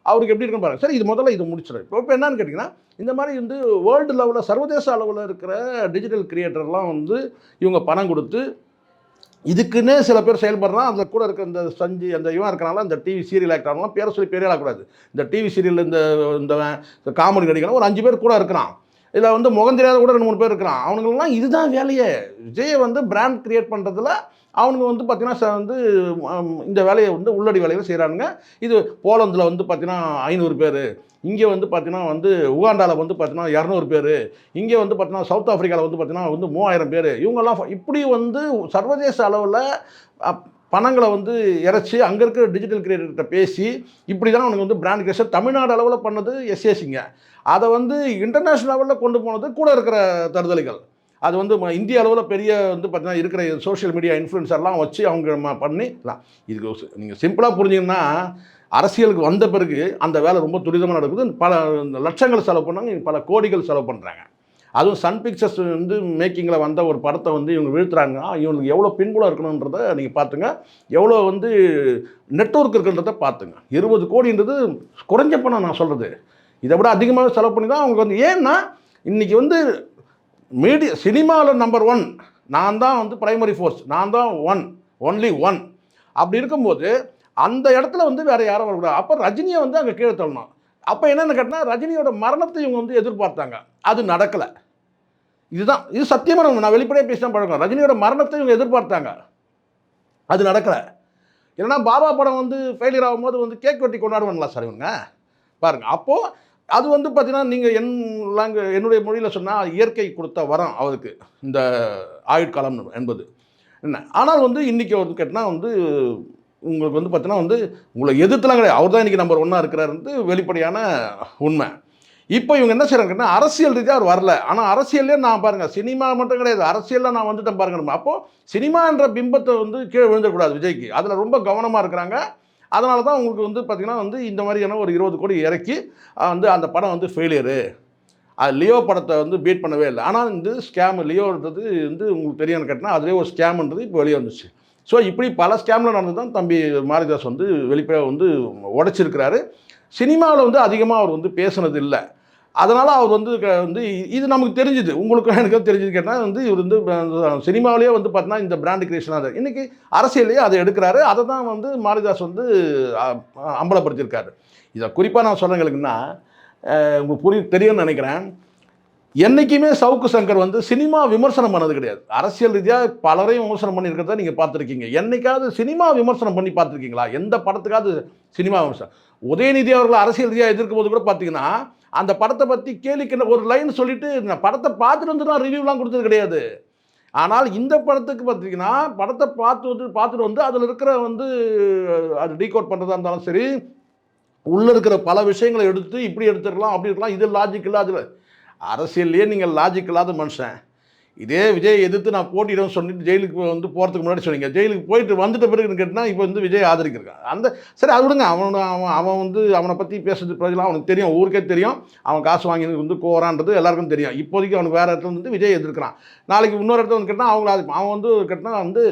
அவருக்கு எப்படி இருக்குன்னு பாருங்க. சரி இது முதல்ல இது முடிச்சிடும் இப்போ இப்போ என்னன்னு கேட்டிங்கன்னா இந்த மாதிரி வந்து வேர்ல்டு லெவலில் சர்வதேச அளவில் இருக்கிற டிஜிட்டல் கிரியேட்டர்லாம் வந்து இவங்க பணம் கொடுத்து இதுக்குன்னே சில பேர் செயல்படுறான் அந்த கூட இருக்க இந்த சஞ்சி அந்த இவன் இருக்கிறனால இந்த டிவி சீரியல் ஆக்டர்லாம் பேரை சொல்லி பேரே ஆகக்கூடாது இந்த டிவி சீரியல் இந்த இந்த காமெடி நடிகர்கள் ஒரு அஞ்சு பேர் கூட இருக்கிறான். இதில் வந்து முகம் தெரியாத கூட ரெண்டு மூணு பேர் இருக்கிறான். அவனுங்களாம் இதுதான் வேலையே. விஜயை வந்து பிராண்ட் கிரியேட் பண்ணுறதுல அவனுங்க வந்து பார்த்திங்கன்னா வந்து இந்த வேலையை வந்து உள்ளடி வேலையில் செய்கிறானுங்க இது போலந்தில் வந்து பார்த்திங்கன்னா ஐநூறு பேர். இங்கே வந்து பார்த்தீங்கன்னா வந்து உகாண்டாவில் வந்து பார்த்தீங்கன்னா இரநூறு பேர். இங்கே வந்து பார்த்தீங்கன்னா சவுத் ஆஃப்ரிக்காவில் வந்து பார்த்தீங்கன்னா வந்து மூவாயிரம் பேர். இவங்கெல்லாம் இப்படி வந்து சர்வதேச அளவில் பணங்களை வந்து இறச்சி அங்கே இருக்கிற டிஜிட்டல் கிரியேட்டர்கிட்ட பேசி இப்படி தான் அவனுக்கு வந்து பிராண்ட் கிரியேஷன் தமிழ்நாடு அளவில் பண்ணது எஸ்ஏசிங்க அதை வந்து இன்டர்நேஷ்னல் லெவலில் கொண்டு போனது கூட இருக்கிற தருதலைகள். அது வந்து இந்திய அளவில் பெரிய வந்து பார்த்தீங்கன்னா இருக்கிற சோஷியல் மீடியா இன்ஃப்ளூயன்சர்லாம் வச்சு அவங்க பண்ணிக்கலாம் இதுக்கு நீங்கள் சிம்பிளாக புரிஞ்சிங்கன்னா அரசியலுக்கு வந்த பிறகு அந்த வேலை ரொம்ப துரிதமாக நடக்குது. பல லட்சங்கள் செலவு பண்ணாங்க பல கோடிகள் செலவு பண்ணுறாங்க அதுவும் சன் பிக்சர்ஸ் வந்து மேக்கிங்கில் வந்த ஒரு படத்தை வந்து இவங்க வீழ்த்துறாங்கன்னா இவங்களுக்கு எவ்வளோ பின்புலம் இருக்கணுன்றதை நீங்கள் பார்த்துங்க. எவ்வளோ வந்து நெட்வொர்க் இருக்குன்றத பார்த்துங்க. இருபது கோடின்றது குறைஞ்ச பணம் நான் சொல்கிறது இதை விட அதிகமாக செலவு பண்ணி தான் அவங்க வந்து ஏன்னா இன்றைக்கி வந்து மீடியா சினிமாவில் நம்பர் ஒன் நான் தான் வந்து ப்ரைமரி ஃபோர்ஸ் நான் தான் ஒன் ஒன்லி ஒன் அப்படி இருக்கும்போது அந்த இடத்துல வந்து வேறு யாரும் வரக்கூடாது. அப்போ ரஜினியை வந்து அங்கே கீழே தள்ளணும். அப்போ என்னென்னு கேட்டால் ரஜினியோட மரணத்தை இவங்க வந்து எதிர்பார்த்தாங்க. அது நடக்கலை. இதுதான். இது சத்தியமாக நான் வெளிப்படையாக பேசினா பழக்கம். ரஜினியோட மரணத்தை இவங்க எதிர்பார்த்தாங்க. அது நடக்கலை. இல்லைன்னா பாபா படம் வந்து ஃபெயிலியர் ஆகும்போது வந்து கேக் வெட்டி கொண்டாடுவாங்களா சார் இவங்க? பாருங்கள் அப்போது அது வந்து பார்த்தீங்கன்னா நீங்கள் என் லாங்கு என்னுடைய மொழியில் சொன்னால் இயற்கை கொடுத்த வரம் அவருக்கு. இந்த ஆயுட்காலம் என்பது. என்ன? ஆனால் வந்து இன்றைக்கி வந்து கேட்டால் வந்து உங்களுக்கு வந்து பார்த்தீங்கன்னா வந்து உங்களை எதிர்த்துலாம் கிடையாது. அவர் தான் இன்றைக்கி நம்பர் ஒன்றா இருக்கிறாருன்றது வெளிப்படையான உண்மை. இப்போ இவங்க என்ன செய்கிறாங்கன்னா அரசியல் ரீதியாக அவர் வரல. ஆனால் அரசியல்லே நான் பாருங்கள் சினிமா மட்டும் கிடையாது. அரசியலில் நான் வந்துட்டேன் பாருங்க. அப்போது சினிமான்ற பிம்பத்தை வந்து கீழே விழுந்துடக்கூடாது விஜய்க்கு. அதில் ரொம்ப கவனமாக இருக்கிறாங்க. அதனால தான் உங்களுக்கு வந்து பார்த்திங்கன்னா வந்து இந்த மாதிரியான ஒரு இருபது கோடி இறக்கி வந்து அந்த படம் வந்து ஃபெயிலியரு அது லியோ படத்தை வந்து பீட் பண்ணவே இல்லை. ஆனால் இந்த ஸ்கேம் லியோன்றது வந்து உங்களுக்கு தெரியும்னு கேட்டால் அதுலேயே ஒரு ஸ்கேம்ன்றது இப்போ வெளியே வந்துச்சு ஸோ இப்படி பல ஸ்கேமில் நடந்து தான் தம்பி மாரிதாஸ் வந்து வெளிப்படையாக வந்து உடைச்சிருக்கிறாரு. சினிமாவில் வந்து அதிகமாக அவர் வந்து பேசுனது இல்லை. அதனால் அவர் வந்து க- வந்து இது நமக்கு தெரிஞ்சுது. உங்களுக்கும் எனக்கு தெரிஞ்சது கேட்டால் வந்து இவர் வந்து சினிமாவிலேயே வந்து பார்த்தீங்கன்னா இந்த பிராண்ட் கிரியேஷனாக அது இன்றைக்கி அரசியலையே அதை எடுக்கிறாரு. அதை தான் வந்து மாரிதாஸ் வந்து அம்பலப்படுத்தியிருக்காரு. இதை குறிப்பாக நான் சொல்கிறேங்களுக்குன்னா உங்களுக்கு புரிய தெரியும்னு நினைக்கிறேன். என்றைக்குமே சவுக்கு சங்கர் வந்து சினிமா விமர்சனம் பண்ணது கிடையாது. அரசியல் ரீதியாக பலரையும் விமர்சனம் பண்ணியிருக்கிறத நீங்கள் பார்த்துருக்கீங்க. என்றைக்காவது சினிமா விமர்சனம் பண்ணி பார்த்துருக்கீங்களா? எந்த படத்துக்காவது சினிமா விமர்சனம்? உதயநிதி அவர்கள் அரசியல் ரீதியாக எதிர்க்கும் போது கூட பார்த்தீங்கன்னா அந்த படத்தை பற்றி கேலிக்கிற ஒரு லைன் சொல்லிட்டு நான் படத்தை பார்த்துட்டு வந்து நான் ரிவ்யூலாம் கொடுத்தது கிடையாது. ஆனால் இந்த படத்துக்கு பார்த்தீங்கன்னா படத்தை பார்த்து வந்து பார்த்துட்டு வந்து அதில் இருக்கிற வந்து அது டீகோட் பண்ணுறதா இருந்தாலும் சரி உள்ளே இருக்கிற பல விஷயங்களை எடுத்து இப்படி எடுத்துக்கலாம் அப்படி இருக்கலாம். இது லாஜிக் இல்லை அதில் அரசியல்லையே நீங்கள் லாஜிக் இல்லாத மனுஷன். இதே விஜய் எதிர்த்து நான் போட்டியிடம் சொல்லிட்டு ஜெயிலுக்கு வந்து போகிறதுக்கு முன்னாடி சொன்னீங்க. ஜெயிலுக்கு போயிட்டு வந்துட்ட பிறகு கேட்டால் இப்போ வந்து விஜய் ஆதரிக்கிறான் அந்த சரி அது விடுங்க. அவன் அவன் அவன் வந்து அவனை பற்றி பேசுறது பிரச்சனை அவனுக்கு தெரியும். ஊருக்கே தெரியும். அவன் காசு வாங்கி வந்து கோரான்றது எல்லாருக்கும் தெரியும். இப்போதைக்கு அவனுக்கு வேறு இடத்துல வந்து விஜய் எதிர்க்கிறான். நாளைக்கு இன்னொரு இடத்துல வந்து கேட்டால் அவங்கள அவன் வந்து கேட்டால் வந்து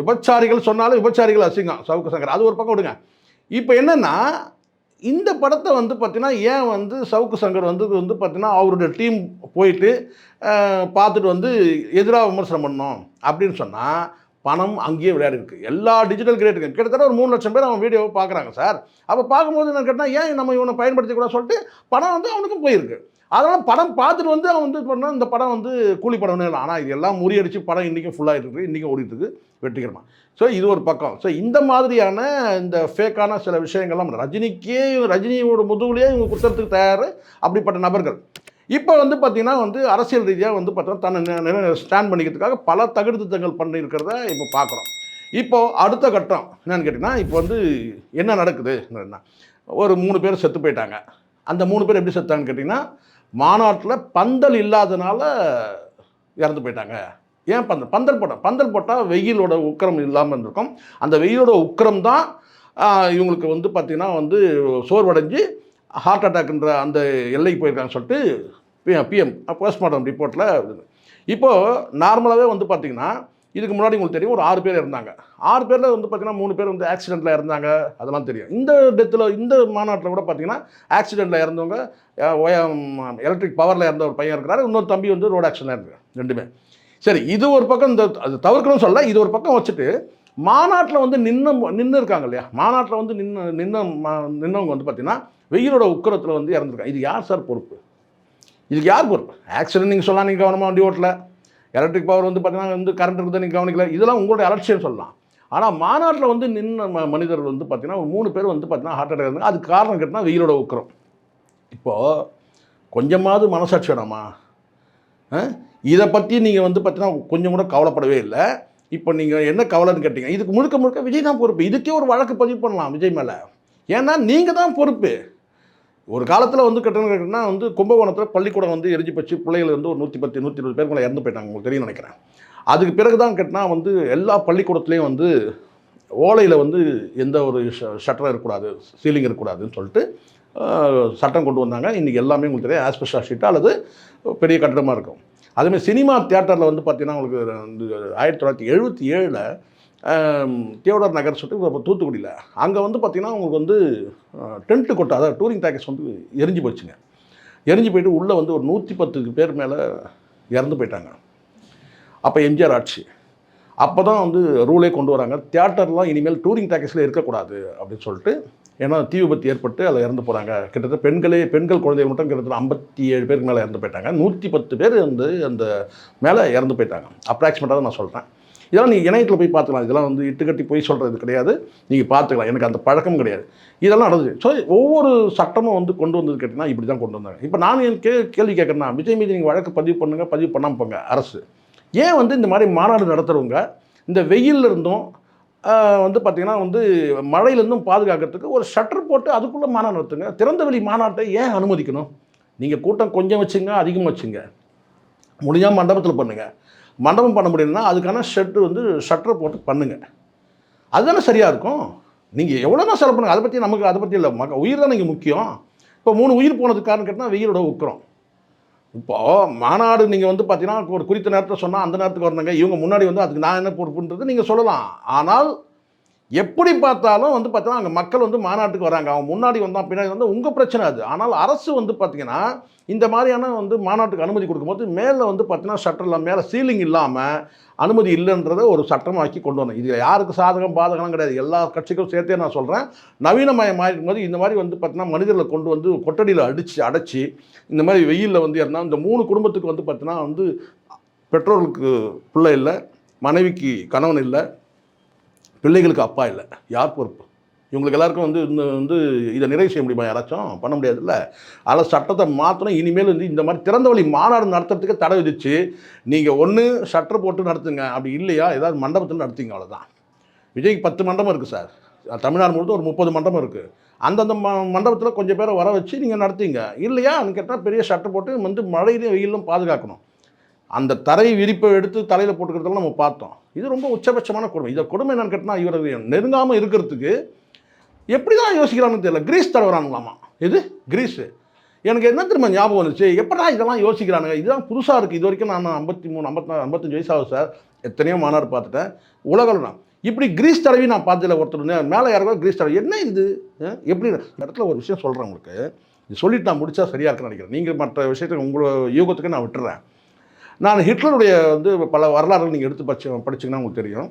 விபச்சாரிகள் சொன்னாலும் விபச்சாரிகள் அசிங்கம். சவுக்கு சங்கர். அது ஒரு பக்கம் விடுங்க. இப்போ என்னென்னா இந்த படத்தை வந்து பார்த்தீங்கன்னா ஏன் வந்து சவுக்கு சங்கர் வந்து வந்து பார்த்தீங்கன்னா அவருடைய டீம் போயிட்டு பார்த்துட்டு வந்து எதிராக விமர்சனம் பண்ணோம் அப்படின்னு சொன்னால் பணம் அங்கேயே விளையாடிருக்கு. எல்லா டிஜிட்டல் கிரியேட்டருக்கும் கிட்டத்தட்ட ஒரு மூணு லட்சம் பேர் அவன் வீடியோவை பார்க்குறாங்க சார். அப்போ பார்க்கும்போது என்ன கேட்டால் ஏன் நம்ம இவனை பயன்படுத்திக்கூடாது சொல்லிட்டு பணம் வந்து அவனுக்கும் போயிருக்கு. அதனால் படம் பார்த்துட்டு வந்து அவன் வந்து பண்ணால் இந்த படம் வந்து கூலி படம்னு இல்லை. ஆனால் இது எல்லாம் முறியடிச்சு படம் இன்றைக்கும் ஃபுல்லாகிட்டு இருக்குது இன்றைக்கும் ஓடிட்டு இருக்கு. வெற்றிகரமாக ஸோ இது ஒரு பக்கம். ஸோ இந்த மாதிரியான இந்த ஃபேக்கான சில விஷயங்கள்லாம் ரஜினிக்கே ரஜினியோட முதுகுலேயே இவங்க குத்துறதுக்கு தயார் அப்படிப்பட்ட நபர்கள். இப்போ வந்து பார்த்திங்கன்னா வந்து அரசியல் ரீதியாக வந்து பார்த்தீங்கன்னா தன்னை ஸ்டாண்ட் பண்ணிக்கிறதுக்காக பல தகுதித்தங்கள் பண்ணியிருக்கிறத இப்போ பார்க்குறோம் இப்போது அடுத்த கட்டம் என்னென்னு கேட்டிங்கன்னா இப்போ வந்து என்ன நடக்குது? ஒரு மூணு பேர் செத்து போயிட்டாங்க. அந்த மூணு பேர் எப்படி செத்தாங்கன்னு கேட்டிங்கன்னா மாநாட்டில் பந்தல் இல்லாதனால இறந்து போயிட்டாங்க. ஏன் பந்தல்? பந்தல் போட்டால் பந்தல் போட்டால் வெயிலோட உக்கிரம் இல்லாமல் இருந்திருக்கும். அந்த வெயிலோட உக்கரம் தான் இவங்களுக்கு வந்து பார்த்திங்கன்னா வந்து சோர்வடைஞ்சு ஹார்ட் அட்டாக்ன்ற அந்த எல்லைக்கு போயிருக்காங்கன்னு சொல்லிட்டு பிஎம் போஸ்ட்மார்ட்டம் ரிப்போர்ட்டில் இப்போது நார்மலாகவே வந்து பார்த்திங்கன்னா இதுக்கு முன்னாடி உங்களுக்கு தெரியும் ஒரு ஆறு பேர் இருந்தாங்க. ஆறு பேரில் வந்து பார்த்திங்கன்னா மூணு பேர் வந்து ஆக்சிடெண்ட்டில் இறந்தாங்க அதெல்லாம் தெரியும். இந்த டெத்தில் இந்த மாநாட்டில் கூட பார்த்திங்கன்னா ஆக்சிடெண்ட்டில் இறந்தவங்க எலக்ட்ரிக் பவரில் இருந்த ஒரு பையன் இருக்கிறாரு. இன்னொரு தம்பி வந்து ரோடு ஆக்சிடென்ட் இருக்கு ரெண்டுமே. சரி இது ஒரு பக்கம் இந்த அது தவிர்க்கணும்னு சொல்ல இது ஒரு பக்கம் வச்சுட்டு மாநாட்டில் வந்து நின்று நின்று இருக்காங்க இல்லையா? மாநாட்டில் வந்து நின்று நின்று நின்றவங்க வந்து பார்த்திங்கன்னா வெயிலோட உக்கரத்தில் வந்து இறந்துருக்காங்க. இது யார் சார் பொறுப்பு? இதுக்கு யார் பொறுப்பு? ஆக்சிடென்ட் நீங்கள் சொல்லலாம் நீங்கள் கவனமாக வண்டி ஓட்டலை. எலக்ட்ரிக் பவர் வந்து பார்த்தீங்கன்னா வந்து கரண்ட் இருக்குது நீங்கள் கவனிக்கல? இதெல்லாம் உங்களோட அலட்சியம் சொல்லலாம். ஆனால் மாநாட்டில் வந்து நின்ன மனிதர்கள் வந்து பார்த்தீங்கன்னா ஒரு மூணு பேர் வந்து பார்த்தீங்கன்னா ஹார்ட் அட்டாக் இருந்தாங்க. அதுக்கு காரணம் கேட்டால் வெயிலோட உக்கிறோம் இப்போது கொஞ்சமாவது மனசாட்சி வேணாமா? இதை பற்றி நீங்கள் வந்து பார்த்தீங்கன்னா கொஞ்சம் கூட கவலைப்படவே இல்லை. இப்போ நீங்கள் என்ன கவலைன்னு கேட்டீங்க இதுக்கு முழுக்க முழுக்க விஜய் தான் பொறுப்பு. இதுக்கே ஒரு வழக்கு பதிவு பண்ணலாம் விஜய் மேலே. ஏன்னா நீங்கள் தான் பொறுப்பு. ஒரு காலத்தில் வந்து கட்டணம் கேட்டோம்னா வந்து கும்பகோணத்தில் பள்ளிக்கூடம் வந்து எரிஞ்சு போச்சு. பிள்ளைகள் வந்து ஒரு நூற்றி பத்து நூற்றி இருபது பேருக்குள்ள இறந்து போயிட்டாங்க உங்களுக்கு தெரியும் நினைக்கிறேன். அதுக்கு பிறகு தான் கேட்டினா வந்து எல்லா பள்ளிக்கூடத்துலேயும் வந்து ஓலையில் வந்து எந்த ஒரு ஷட்டரும் இருக்கக்கூடாது சீலிங் இருக்கக்கூடாதுன்னு சொல்லிட்டு சட்டம் கொண்டு வந்தாங்க. இன்றைக்கி எல்லாமே உங்களுக்கு தெரியும் ஆஸ்பெஷா ஷீட்டாக அல்லது பெரிய கட்டிடமாக இருக்கும். அதேமாதிரி சினிமா தியேட்டரில் வந்து பார்த்திங்கன்னா உங்களுக்கு வந்து ஆயிரத்தி தொள்ளாயிரத்தி எழுபத்தி ஏழில் தியோடர் நகர் சொல்லிட்டு இப்போ தூத்துக்குடியில். அங்கே வந்து பார்த்திங்கன்னா உங்களுக்கு வந்து டென்ட்டு கொட்டை அதாவது டூரிங் பேக்கேஜ் வந்து எரிஞ்சு போச்சுங்க. எரிஞ்சு போயிட்டு உள்ளே வந்து ஒரு நூற்றி பத்துக்கு பேர் மேலே இறந்து போயிட்டாங்க. அப்போ எம்ஜிஆர் ஆட்சி. அப்போ தான் வந்து ரூலே கொண்டு வராங்க. தியேட்டர்லாம் இனிமேல் டூரிங் பேக்கேஜில் இருக்கக்கூடாது அப்படின்னு சொல்லிட்டு ஏன்னா தீ விபத்து ஏற்பட்டு அதில் இறந்து போகிறாங்க கிட்டத்தட்ட பெண்களே பெண்கள் குழந்தைகள் மட்டும் கிட்டத்தட்ட ஐம்பத்தி ஏழு பேருக்கு மேலே இறந்து போயிட்டாங்க. நூற்றி பத்து பேர் வந்து அந்த மேலே இறந்து போயிட்டாங்க. அப்ராக்சிமேட்டாக நான் சொல்கிறேன் இதெல்லாம் நீங்கள் இணையத்தில் போய் பார்த்துக்கலாம். இதெல்லாம் வந்து இட்டுக்கட்டி போய் சொல்கிறது கிடையாது. நீங்கள் பார்த்துக்கலாம். எனக்கு அந்த பழக்கம் கிடையாது. இதெல்லாம் நடந்துச்சு. ஸோ ஒவ்வொரு சட்டமும் வந்து கொண்டு வந்தது கேட்டிங்கன்னா இப்படி தான் கொண்டு வந்தாங்க. இப்போ நான் என் கே கேள்வி கேட்குறேன்னா விஜய் மீது நீங்கள் வழக்கு பதிவு பண்ணுங்கள் பதிவு பண்ணாமல் போங்க அரசு. ஏன் வந்து இந்த மாதிரி மாநாடு நடத்துகிறவங்க இந்த வெயில்ல இருந்தும் வந்து பார்த்திங்கன்னா வந்து மழையிலேருந்தும் பாதுகாக்கிறதுக்கு ஒரு ஷட்டர் போட்டு அதுக்குள்ளே மாநாடு நடத்துங்க. திறந்தவெளி மாநாட்டை ஏன் அனுமதிக்கணும்? நீங்கள் கூட்டம் கொஞ்சம் வச்சுங்க அதிகமாக வச்சுங்க. முடிஞ்சால் மண்டபத்தில் பண்ணுங்கள் மண்டபம் பண்ண முடியலன்னா அதுக்கான ஷெட்டு வந்து ஷட்டரை போட்டு பண்ணுங்கள் அதுதானே சரியாக இருக்கும்? நீங்கள் எவ்வளோ தான் செலவு பண்ணுங்கள் அதை பற்றி நமக்கு அதை பற்றி இல்லை. மக உயிர் தான் நீங்கள் முக்கியம். இப்போ மூணு உயிர் போனதுக்கு காரணம் கேட்டால் வெயிலோட உக்கிறோம் இப்போது மாநாடு நீங்கள் வந்து பார்த்தீங்கன்னா ஒரு குறித்த நேரத்தில் சொன்னால் அந்த நேரத்துக்கு வரணுங்க. இவங்க முன்னாடி வந்து அதுக்கு நான் என்ன பொறுப்புன்றது நீங்கள் சொல்லலாம். ஆனால் எப்படி பார்த்தாலும் வந்து பார்த்தீங்கன்னா அங்கே மக்கள் வந்து மாநாட்டுக்கு வராங்க. அவன் முன்னாடி வந்தான் பின்னாடி வந்து உங்கள் பிரச்சனை அது. ஆனால் அரசு வந்து பார்த்திங்கன்னா இந்த மாதிரியான வந்து மாநாட்டுக்கு அனுமதி கொடுக்கும்போது மேலே வந்து பார்த்தீங்கன்னா இல்லாமல் மேலே சீலிங் இல்லாமல் அனுமதி இல்லைன்றத ஒரு சட்டமாக்கி கொண்டு வரணும். இது யாருக்கு சாதகம் பாதகம் கிடையாது. எல்லா கட்சிக்கும் சேர்த்தே நான் சொல்கிறேன் நவீனமயமாயிருக்கும் போது இந்த மாதிரி வந்து பார்த்தீங்கன்னா மனிதர்களை கொண்டு வந்து கொட்டடியில் அடித்து அடைச்சி இந்த மாதிரி வெயிலில் வந்து இருந்தால் இந்த மூணு குடும்பத்துக்கு வந்து பார்த்தீங்கன்னா வந்து பெற்றோர்களுக்கு பிள்ளை இல்லை மனைவிக்கு கணவன் இல்லை பிள்ளைகளுக்கு அப்பா இல்லை. யார் பொறுப்பு? இவங்களுக்கு எல்லாருக்கும் வந்து இந்த வந்து இதை நிறைவு செய்ய முடியுமா யாராச்சும்? பண்ண முடியாதுல்ல. அதில் சட்டத்தை மாற்றணும் இனிமேல் வந்து இந்த மாதிரி திறந்த வழி மாநாடு நடத்துறதுக்கு தடை விதிச்சு நீங்கள் ஒன்று ஷட்டர் போட்டு நடத்துங்க. அப்படி இல்லையா? ஏதாவது மண்டபத்தில் நடத்துங்க அவ்வளோதான் விஜய்க்கு பத்து மண்டபம் இருக்குது சார். தமிழ்நாடு முழுவதும் ஒரு முப்பது மண்டபம் இருக்குது அந்தந்த ம மண்டபத்தில் கொஞ்சம் பேரை வர வச்சு நீங்கள் நடத்திங்க. இல்லையான்னு கேட்டால் பெரிய ஷட்டர் போட்டு வந்து மழையிலும் வெயிலும் பாதுகாக்கணும். அந்த தரை விரிப்பை எடுத்து தலையில் போட்டுக்கிறதெல்லாம் நம்ம பார்த்தோம். இது ரொம்ப உச்சபட்சமான கொடுமை. இதை கொடுமை என்னன்னு கேட்டால் இவர் நெருங்காமல் இருக்கிறதுக்கு எப்படி தான் யோசிக்கிறான்னு தெரியல. கிரீஸ் தடவுறானுங்களாமா இது கிரீஸு. எனக்கு என்ன திரும்ப ஞாபகம் வந்துச்சு? எப்படா இதெல்லாம் யோசிக்கிறானுங்க? இதுதான் புதுசாக இருக்குது இது வரைக்கும் நான் ஐம்பத்தி மூணு ஐம்பத்தி ஐம்பத்தஞ்சு வயசாகும் சார். எத்தனையோ மாநாடு பார்த்துட்டேன். உலகம் நான். இப்படி கிரீஸ் தடவி நான் பார்த்ததில்ல. ஒருத்தர் மேலே யாருக்கோ கிரீஸ் தடவி என்ன இது? எப்படி? இடத்துல ஒரு விஷயம் சொல்கிறேன் உங்களுக்கு. இது சொல்லிட்டு நான் முடிச்சா சரியாக இருக்குன்னு நினைக்கிறேன். நீங்கள் மற்ற விஷயத்துக்கு உங்களோட யூகத்துக்கு நான் விட்டுறேன். நான் ஹிட்லருடைய வந்து பல வரலாறுகள் நீங்கள் எடுத்து படிச்சு படிச்சிங்கன்னா உங்களுக்கு தெரியும்.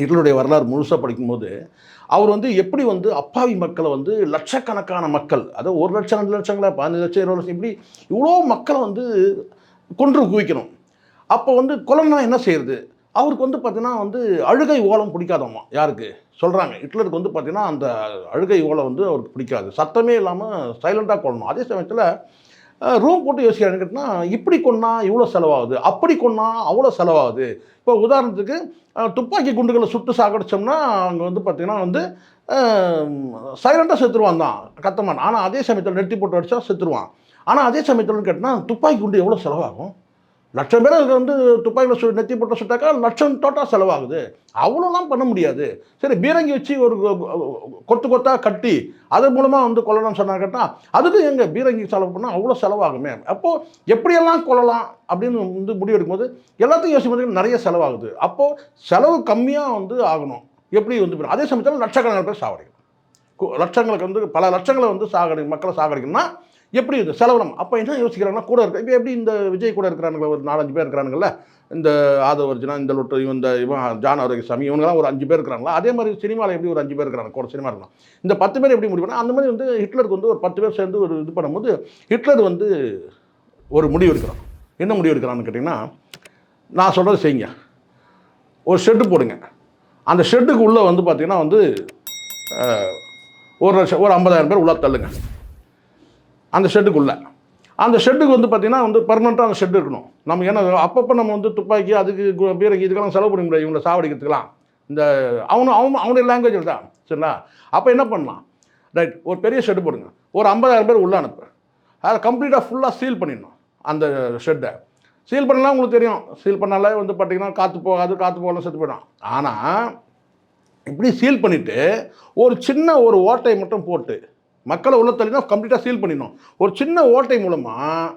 ஹிட்லருடைய வரலாறு முழுசாக படிக்கும்போது அவர் வந்து எப்படி வந்து அப்பாவி மக்களை வந்து லட்சக்கணக்கான மக்கள் அதாவது ஒரு லட்சம் ரெண்டு லட்சங்களா பதினஞ்சு லட்சம் இருபது லட்சம் இப்படி இவ்வளோ மக்களை வந்து கொன்று குவிக்கணும். அப்போ வந்து கொலன்னா என்ன செய்யறது? அவருக்கு வந்து பார்த்தீங்கன்னா வந்து அழுகை ஓலம் பிடிக்காதம்மா யாருக்கு? சொல்கிறாங்க ஹிட்லருக்கு வந்து பார்த்தீங்கன்னா அந்த அழுகை ஓலம் வந்து அவருக்கு பிடிக்காது. சத்தமே இல்லாமல் சைலண்ட்டாக கொள்ளணும் அதே சமயத்தில் ரூம் போட்டு யோசிக்கிறான்னு கேட்டினா இப்படி கொன்னா இவ்வளோ செலவாகுது அப்படி கொன்னா அவ்வளோ செலவாகுது. இப்போ உதாரணத்துக்கு துப்பாக்கி குண்டுகளை சுட்டு சாகடிச்சோம்னா அங்கே வந்து பார்த்திங்கன்னா வந்து சைலண்டாக செத்துருவான் தான் கத்தமான். ஆனால் அதே சமயத்தில் நெட்டி போட்டு அடித்தா செத்துருவான். ஆனால் அதே சமயத்தில் கேட்டால் துப்பாக்கி குண்டு எவ்வளோ செலவாகும்? லட்சம் பேர் அதுக்கு வந்து துப்பாக்கியில் சு நெத்தி போட்ட சுட்டாக்கா லட்சம் டோட்டா செலவாகுது. அவ்வளோலாம் பண்ண முடியாது. சரி பீரங்கி வச்சு ஒரு கொத்து கொத்தாக கட்டி அது மூலமாக வந்து கொல்லணும்னு சொன்னாங்கன்னா கேட்டால் அதுக்கு எங்கள் பீரங்கி செலவு பண்ணால் அவ்வளோ செலவாகுமே. அப்போது எப்படியெல்லாம் கொல்லலாம் அப்படின்னு வந்து முடிவெடுக்கும்போது எல்லாத்தையும் யோசிக்கும் நிறைய செலவாகுது. அப்போது செலவு கம்மியாக வந்து ஆகணும். எப்படி வந்து அதே சமயத்தில் லட்சக்கணக்கான பேர் சாவடிக்கணும் லட்சங்களுக்கு வந்து பல லட்சங்களை வந்து சாகடி மக்களை சாகடிக்கணும்னா எப்படி இது? செலவனம். அப்போ என்ன யோசிக்கிறாங்கன்னா கூட இருக்க இப்போ எப்படி இந்த விஜய் கூட இருக்கிறானுங்க ஒரு நாலஞ்சு பேர் இருக்கிறானுங்கள இந்த ஆதவ அர்ஜுனா இந்த லொட்டு இவன் இந்த இவன் ஜான் ஆரோக்கியசாமி இவங்கெல்லாம் ஒரு அஞ்சு பேர் இருக்கிறாங்களா? அதே மாதிரி சினிமாவில் எப்படி ஒரு அஞ்சு பேர் இருக்கிறாங்க? கூட சினிமா இருக்கலாம். இந்த பத்து பேர் எப்படி முடிவு பண்ணா அந்த மாதிரி வந்து ஹிட்லருக்கு வந்து ஒரு பத்து பேர் சேர்ந்து ஒரு இது பண்ணும்போது ஹிட்லர் வந்து ஒரு முடிவு எடுக்கிறான். என்ன முடிவு எடுக்கிறான்னு கேட்டிங்கன்னா நான் சொல்கிறது செய்யுங்க. ஒரு ஷெட்டு போடுங்க. அந்த ஷெட்டுக்கு உள்ளே வந்து பார்த்திங்கன்னா வந்து ஒரு லட்சம் ஒரு ஐம்பதாயிரம் பேர் உள்ளே தள்ளுங்க. அந்த ஷெட்டுக்குள்ளே அந்த ஷெட்டுக்கு வந்து பார்த்தீங்கன்னா வந்து பர்மனெண்ட்டாக அந்த ஷெட் இருக்கணும். நம்ம ஏன்னா அப்பப்போ நம்ம வந்து துப்பாக்கி அதுக்கு பீரங்கி இதுக்கெல்லாம் செலவு பண்ண முடியாது. இவங்களை சாவடிக்கிறதுக்கெல்லாம். இந்த அவனு அவன் அவனுடைய லாங்குவேஜில் தான். சரிங்களா? அப்போ என்ன பண்ணலாம்? ரைட் ஒரு பெரிய ஷெட்டு போடுங்க. ஒரு ஐம்பதாயிரம் பேர் உள்ளே அனுப்பு. அதை கம்ப்ளீட்டாக ஃபுல்லாக சீல் பண்ணிடணும் அந்த ஷெட்டை சீல் பண்ணலாம் உங்களுக்கு தெரியும். சீல் பண்ணாலே வந்து பார்த்தீங்கன்னா காற்று போகாது காற்று போகலாம் செத்து போயிடும். ஆனால் இப்படி சீல் பண்ணிவிட்டு ஒரு சின்ன ஒரு ஓட்டை மட்டும் போட்டு மக்களை உள்ள தள்ளினா கம்ப்ளீட்டாக சீல் பண்ணிடணும். ஒரு சின்ன ஓட்டை மூலமாக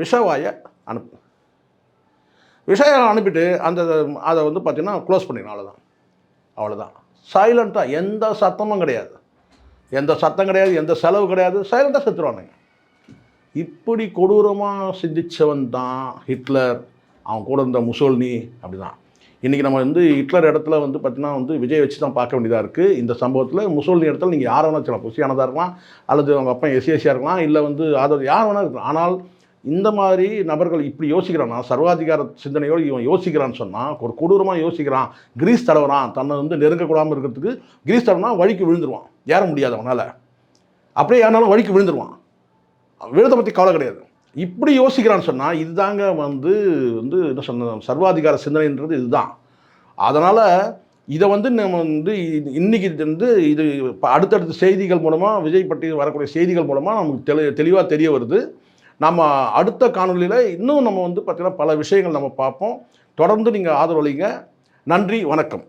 விஷவாயை அனுப்பு விஷய அனுப்பிட்டு அந்த அதை வந்து பார்த்தீங்கன்னா க்ளோஸ் பண்ணிடணும் அவ்வளோதான் அவ்வளோதான் சைலண்ட்டாக எந்த சத்தமும் கிடையாது. எந்த சத்தம் கிடையாது எந்த செலவு கிடையாது. சைலண்ட்டாக செத்துருவானுங்க. இப்படி கொடூரமாக சிந்திச்சவன் தான் ஹிட்லர். அவன் கூட இருந்த முசோல்னி அப்படிதான். இன்றைக்கி நம்ம வந்து ஹிட்லர் இடத்துல வந்து பார்த்தீங்கன்னா வந்து விஜய் வச்சு தான் பார்க்க வேண்டியதாக இருக்குது இந்த சம்பவத்தில் முசோல்னி இடத்துல நீங்கள் யார் வேணால் சொல்லலாம் புசியானதாக இருக்கலாம் அல்லது அவங்க அப்பா எஸ்சிஎஸ்சியாக இருக்கலாம் இல்லை வந்து ஆதரவு யார் வேணால் இருக்கலாம். ஆனால் இந்த மாதிரி நபர்கள் இப்படி யோசிக்கிறான்னா சர்வாதிகார சிந்தனையோடு இவன் யோசிக்கிறான்னு சொன்னால் ஒரு கொடூரமாக யோசிக்கிறான் கிரீஸ் தடவுறான் தன்னை வந்து நெருங்கக்கூடாமல் இருக்கிறதுக்கு கிரீஸ் தடவுனா வழிக்கு விழுந்துருவான். ஏற முடியாது அவனால். அப்படியே ஏறினாலும் வழிக்கு விழுந்துருவான். விழுதை பற்றி கவலை கிடையாது. இப்படி யோசிக்கிறான்னு சொன்னால் இதுதாங்க வந்து வந்து என்ன சொன்ன சர்வாதிகார சிந்தனைன்றது இதுதான். அதனால் இதை வந்து நம்ம வந்து இன்னைக்கு இது வந்து இது இப்போ அடுத்தடுத்த செய்திகள் மூலமாக விஜய் பற்றி வரக்கூடிய செய்திகள் மூலமாக நமக்கு தெளி தெளிவாக தெரிய வருது. நம்ம அடுத்த காணொளியில் இன்னும் நம்ம வந்து பார்த்திங்கன்னா பல விஷயங்கள் நம்ம பார்ப்போம். தொடர்ந்து நீங்கள் ஆதரவளிங்க. நன்றி வணக்கம்.